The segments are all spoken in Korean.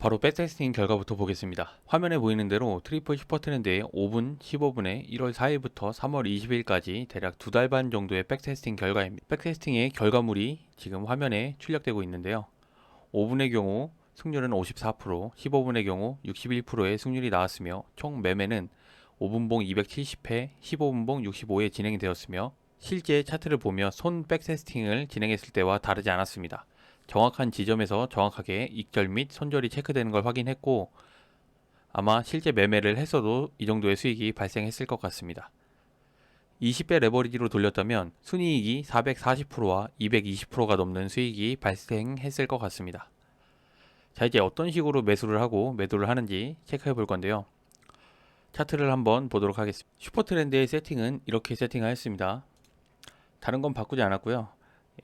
바로 백테스팅 결과부터 보겠습니다. 화면에 보이는 대로 트리플 슈퍼트렌드의 5분, 15분에 1월 4일부터 3월 20일까지 대략 두 달 반 정도의 백테스팅 결과입니다. 백테스팅의 결과물이 지금 화면에 출력되고 있는데요. 5분의 경우 승률은 54%, 15분의 경우 61%의 승률이 나왔으며 총 매매는 5분봉 270회, 15분봉 65회 진행이 되었으며 실제 차트를 보며 손 백테스팅을 진행했을 때와 다르지 않았습니다. 정확한 지점에서 정확하게 익절 및 손절이 체크되는 걸 확인했고 아마 실제 매매를 했어도 이 정도의 수익이 발생했을 것 같습니다. 20배 레버리지로 돌렸다면 순이익이 440%와 220%가 넘는 수익이 발생했을 것 같습니다. 자 이제 어떤 식으로 매수를 하고 매도를 하는지 체크해 볼 건데요. 차트를 한번 보도록 하겠습니다. 슈퍼트렌드의 세팅은 이렇게 세팅하였습니다. 다른 건 바꾸지 않았고요.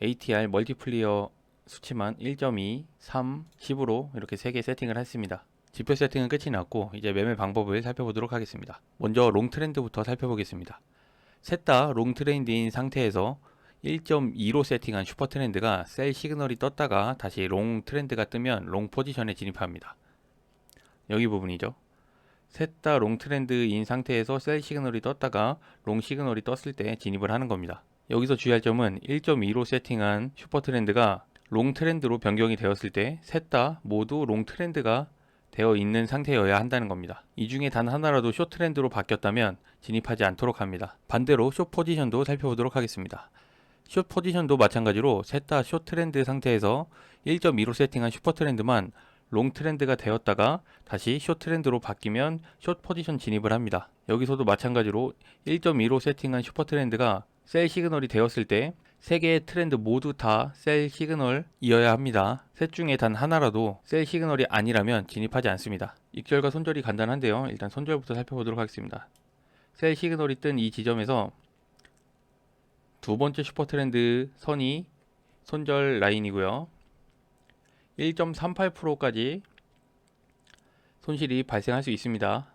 ATR 멀티플리어 수치만 1.2, 3, 10으로 이렇게 3개 세팅을 했습니다. 지표 세팅은 끝이 났고 이제 매매 방법을 살펴보도록 하겠습니다. 먼저 롱 트렌드부터 살펴보겠습니다. 셋 다 롱 트렌드인 상태에서 1.2로 세팅한 슈퍼 트렌드가 셀 시그널이 떴다가 다시 롱 트렌드가 뜨면 롱 포지션에 진입합니다. 여기 부분이죠. 셋 다 롱 트렌드인 상태에서 셀 시그널이 떴다가 롱 시그널이 떴을 때 진입을 하는 겁니다. 여기서 주의할 점은 1.2로 세팅한 슈퍼 트렌드가 롱 트렌드로 변경이 되었을 때 셋 다 모두 롱 트렌드가 되어 있는 상태여야 한다는 겁니다. 이 중에 단 하나라도 숏 트렌드로 바뀌었다면 진입하지 않도록 합니다. 반대로 숏 포지션도 살펴보도록 하겠습니다. 숏 포지션도 마찬가지로 셋 다 숏 트렌드 상태에서 1.2로 세팅한 슈퍼 트렌드만 롱 트렌드가 되었다가 다시 숏 트렌드로 바뀌면 숏 포지션 진입을 합니다. 여기서도 마찬가지로 1.2로 세팅한 슈퍼 트렌드가 셀 시그널이 되었을 때 세 개의 트렌드 모두 다 셀 시그널이어야 합니다. 셋 중에 단 하나라도 셀 시그널이 아니라면 진입하지 않습니다. 익절과 손절이 간단한데요. 일단 손절부터 살펴보도록 하겠습니다. 셀 시그널이 뜬 이 지점에서 두 번째 슈퍼 트렌드 선이 손절 라인이고요. 1.38%까지 손실이 발생할 수 있습니다.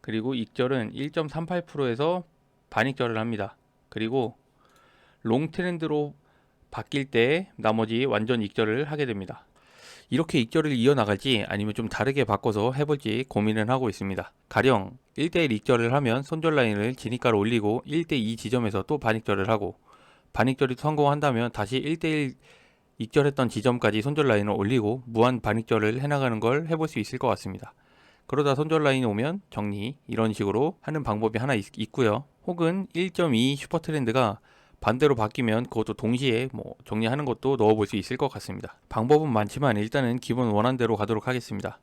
그리고 익절은 1.38%에서 반익절을 합니다. 그리고 롱 트렌드로 바뀔 때 나머지 완전 익절을 하게 됩니다. 이렇게 익절을 이어나갈지 아니면 좀 다르게 바꿔서 해볼지 고민을 하고 있습니다. 가령 1대1 익절을 하면 손절 라인을 진입가로 올리고 1대2 지점에서 또 반익절을 하고 반익절이 성공한다면 다시 1대1 익절했던 지점까지 손절 라인을 올리고 무한 반익절을 해나가는 걸 해볼 수 있을 것 같습니다. 그러다 손절 라인이 오면 정리 이런 식으로 하는 방법이 하나 있, 있고요. 혹은 1.2 슈퍼 트렌드가 반대로 바뀌면 그것도 동시에 뭐 정리하는 것도 넣어볼 수 있을 것 같습니다. 방법은 많지만 일단은 기본 원한대로 가도록 하겠습니다.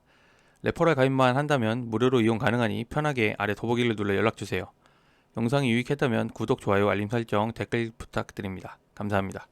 레퍼럴 가입만 한다면 무료로 이용 가능하니 편하게 아래 더보기를 눌러 연락주세요. 영상이 유익했다면 구독, 좋아요, 알림 설정, 댓글 부탁드립니다. 감사합니다.